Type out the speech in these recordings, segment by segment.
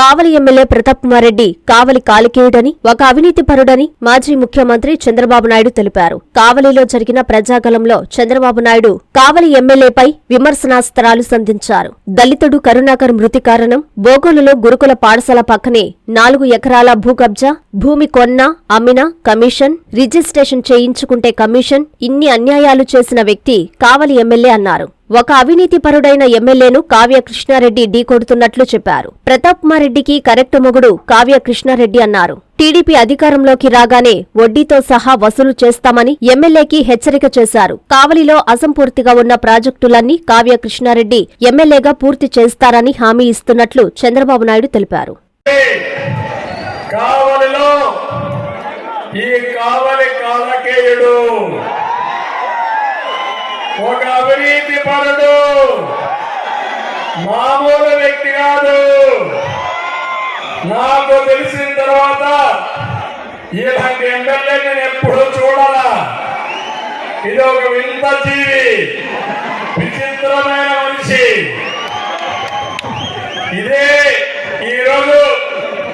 కావలి MLA Pratap Kumar Reddy Kavali కాలికేయుడని ఒక అవినీతి పరుడని మాజీ ముఖ్యమంత్రి చంద్రబాబు నాయుడు తెలిపారు. కావలిలో జరిగిన ప్రజాగలంలో చంద్రబాబు నాయుడు కావలి ఎమ్మెల్యేపై విమర్శనాస్త్రాలు సంధించారు. దళితుడు కరుణాకర్ మృతి కారణం బోగోలులో గురుకుల పాఠశాల పక్కనే నాలుగు ఎకరాల భూ కబ్జా భూమి కొన్నా అమ్మినా కమిషన్ రిజిస్ట్రేషన్ చేయించుకుంటే కమిషన్ ఇన్ని అన్యాయాలు చేసిన వ్యక్తి కావలి ఎమ్మెల్యే అన్నారు. ఒక అవినీతి పరుడైన ఎమ్మెల్యేను కావ్య కృష్ణారెడ్డి ఢీకొడుతున్నట్లు చెప్పారు. ప్రతాప్ కుమార్ రెడ్డికి కరెక్ట్ మొగుడు కావ్య కృష్ణారెడ్డి అన్నారు. టీడీపీ అధికారంలోకి రాగానే వడ్డీతో సహా వసూలు చేస్తామని ఎమ్మెల్యేకి హెచ్చరిక చేశారు. కావలిలో అసంపూర్తిగా ఉన్న ప్రాజెక్టులన్నీ కావ్య కృష్ణారెడ్డి ఎమ్మెల్యేగా పూర్తి చేస్తారని హామీ ఇస్తున్నట్లు చంద్రబాబు నాయుడు తెలిపారు. కావలిలో ఈ కావలి కాలకేయుడు ఒక అవినీతి పరుడు. మామూలు వ్యక్తి కాదు. నాకు తెలిసిన తర్వాత ఇలాంటి ఎమ్మెల్యే నేను ఎప్పుడు చూడాలా. ఇది ఒక వింత జీవి. విచిత్రమైన మనిషి. ఇదే ఈరోజు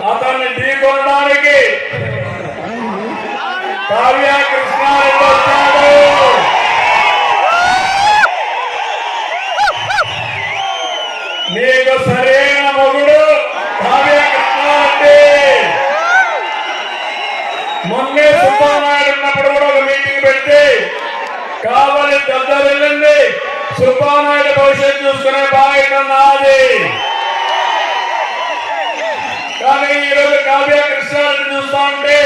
అతన్ని ఢీకొనడానికి కావ్య కృష్ణారెడ్డి నీకు సరైన మొగుడు మొన్నే సుబ్బానాయుడు ఉన్నప్పుడు కూడా ఒక మీటింగ్ పెట్టి కావాలి పెద్ద వెళ్ళండి. సుబ్బానాయుడు భవిష్యత్తు చూసుకునే బాధ్యత నాది. కానీ ఈరోజు కావ్య కృష్ణారెడ్డి చూస్తా ఉంటే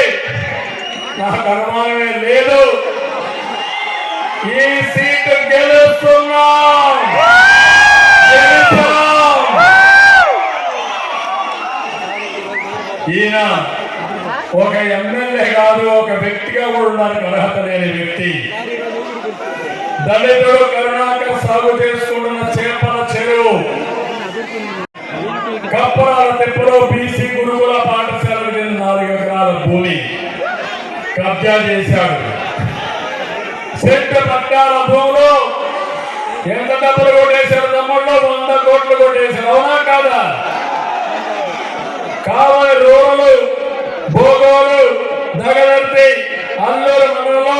నాకు అనుమానమే లేదు. ఈ సీటు గెలుస్తున్నాం. ఈయన ఒక ఎమ్మెల్యే కాదు ఒక వ్యక్తిగా కూడా ఉండడానికి అర్హత లేని వ్యక్తి. దళితుడు కరుణాకర్ సాగు చేసుకుంటున్న చేపల చెరువు. కప్పరాల తెప్పలో బీసీ గురుకుల పాఠశాల చెందిన నాలుగు ఎకరాల భూమి కబ్జా చేశాడు. సెంట్ పట్టాల భూమిలో ఎంత డబ్బులు కొట్టేశారు తమ్ముళ్ళు? వంద కోట్లు కొట్టేశారు. అవునా కాదా? కావాలి రూరలు భూగోలు నగరర్తి అందరు మనలో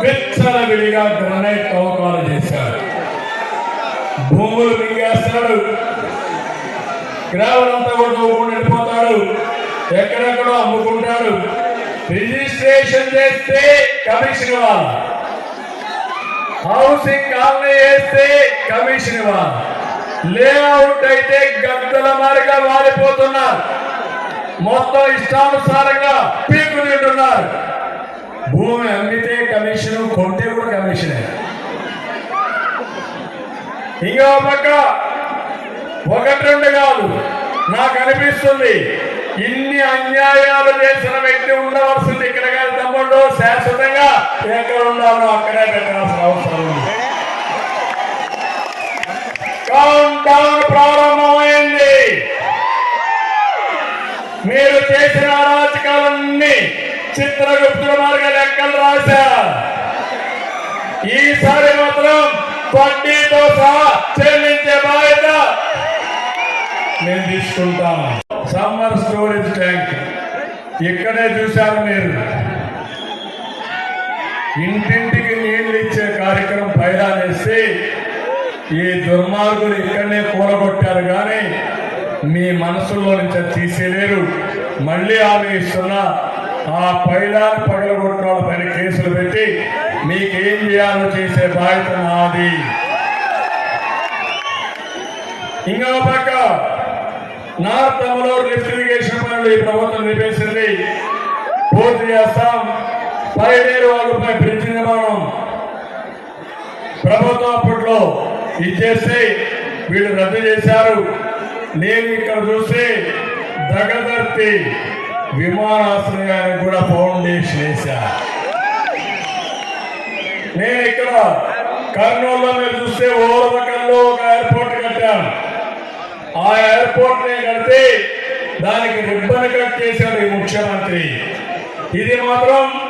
విచ్చల విడిగా గ్రనైట్ తవ్వకాలు చేశారు. భూములు మింగేస్తాడు గ్రామాలంతా కూడా తవ్వుకుని వెళ్ళిపోతాడు. ఎక్కడెక్కడో అమ్ముకుంటాడు. రిజిస్ట్రేషన్ చేస్తే కమిషన్ ఇవ్వాలి. హౌసింగ్ కాలనీ వేస్తే కమిషన్ ఇవ్వాలి. లేఅవుట్ అయితే గద్దల మారిగా మారిపోతున్నారు. మొత్తం ఇష్టానుసారంగా పీకు భూమి అమ్మితే కమిషన్ కొంటే కూడా కమిషనే ఇంకో పక్క ఒకటి రెండు కాదు. నాకు అనిపిస్తుంది ఇన్ని అన్యాయాలు చేసిన వ్యక్తి ఉండవలసింది ఇక్కడ కాదు తమ్ముడు శాశ్వతంగా ఎక్కడ ఉండాలో అక్కడే మీరు చేసిన అరాచకాలన్నీ చిత్రగుప్తుల మార్గ లెక్కలు రాశారు. ఈసారి మాత్రం వడ్డీతో సహా చెల్లించే బాధ్యత నేను తీసుకుంటాను సమ్మర్ స్టోరేజ్ ట్యాంక్. ఇక్కడే చూశారు మీరు. ఇంటింటికి నీళ్ళు ఇచ్చే కార్యక్రమం పైదానేసి ఈ దుర్మార్గులు ఇక్కడనే కూలగొట్టారు. కానీ మీ మనసులో నుంచి తీసేలేరు. మళ్ళీ ఆలోచిస్తున్నా ఆ పైలాన్ని పగలగొట్టిన పైన కేసులు పెట్టి మీకేం చేయాలో చేసే బాధ్యత నాది. ఇంకో పక్క నార్త్ అమలూరు లిఫ్ట్ ఇరిగేషన్ పనులు ఈ ప్రభుత్వం నిలిపేసింది. పూర్తి చేస్తాం. పైనేరు వాళ్ళపై బ్రిడ్జ్ నిర్మాణం ప్రభుత్వం అప్పట్లో ఇచ్చేసి వీళ్ళు రద్దు చేశారు. నేను ఇక్కడ చూస్తే దగదర్తి విమానాశ్రయానికి కూడా ఫౌండేషన్ వేశా. నేను ఇక్కడ కర్నూలులో మీరు చూస్తే ఓరకల్లో ఒక ఎయిర్పోర్ట్ కట్టాను. ఆ ఎయిర్పోర్ట్ని కడితే దానికి రిబ్బన్ కట్ చేశాడు ఈ ముఖ్యమంత్రి. ఇది మాత్రం